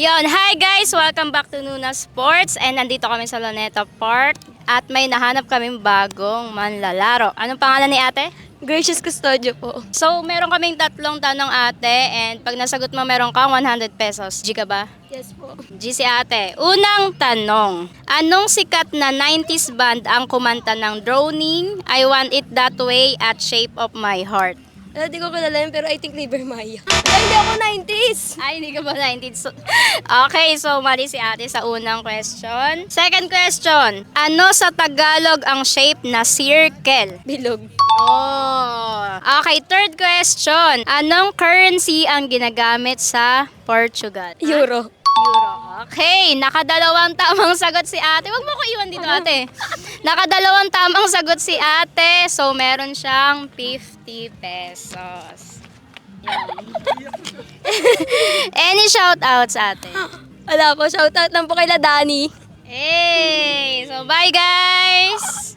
Yon, hi guys! Welcome back to Nuna Sports and nandito kami sa Luneta Park at may nahanap kaming bagong manlalaro. Anong pangalan ni ate? Gracious Custodio po. So, meron kaming tatlong tanong ate and pag nasagot mo meron kang 100 pesos. G ka ba? Yes po. G si ate. Unang tanong. Anong sikat na 90s band ang kumanta ng Droning, I Want It That Way at Shape of My Heart? Uh, di ko kilala yun, pero I think Liber Maya. Ay, hindi ako 90s! Ay, hindi ka ba 90s? So- okay, so mali si ate sa unang question. Second question. Ano sa Tagalog ang shape na circle? Bilog. Oh. Okay, third question. Anong currency ang ginagamit sa Portugal? Euro. Euro. Okay, nakadalawang tamang sagot si ate. Huwag mo ko iwan dito, ate. Nakadalawang tamang sagot si ate. So, meron siyang 50 pesos. Yan. Any shoutouts, ate? Wala po, shoutout lang po kay La Dani. Hey! So, bye, guys!